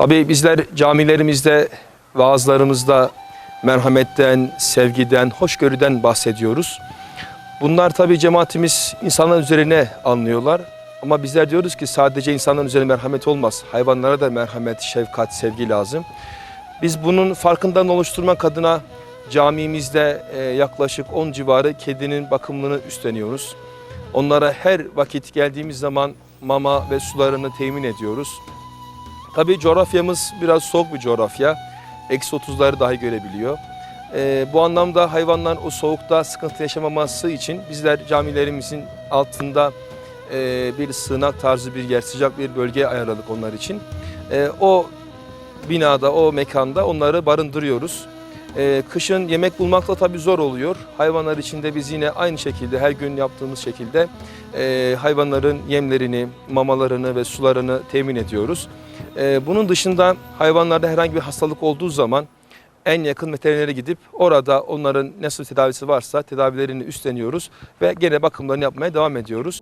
Tabii bizler camilerimizde, vaazlarımızda merhametten, sevgiden, hoşgörüden bahsediyoruz. Bunlar tabii cemaatimiz insanlar üzerine anlıyorlar. Ama bizler diyoruz ki sadece insanların üzerine merhamet olmaz. Hayvanlara da merhamet, şefkat, sevgi lazım. Biz bunun farkından oluşturmak adına camimizde e, yaklaşık 10 civarı kedinin bakımını üstleniyoruz. Onlara her vakit geldiğimiz zaman mama ve sularını temin ediyoruz. Tabii coğrafyamız biraz soğuk bir coğrafya. Eksi 30'ları dahi görebiliyor. Ee, bu anlamda hayvanlar o soğukta sıkıntı yaşamaması için bizler camilerimizin altında e, bir sığınak tarzı bir yer, sıcak bir bölge ayarladık onlar için. E, o binada, o mekanda onları barındırıyoruz. E, kışın yemek bulmakta tabii zor oluyor. Hayvanlar için de biz yine aynı şekilde her gün yaptığımız şekilde e, hayvanların yemlerini, mamalarını ve sularını temin ediyoruz. E, bunun dışında hayvanlarda herhangi bir hastalık olduğu zaman en yakın veterinere gidip orada onların nasıl tedavisi varsa tedavilerini üstleniyoruz ve gene bakımlarını yapmaya devam ediyoruz.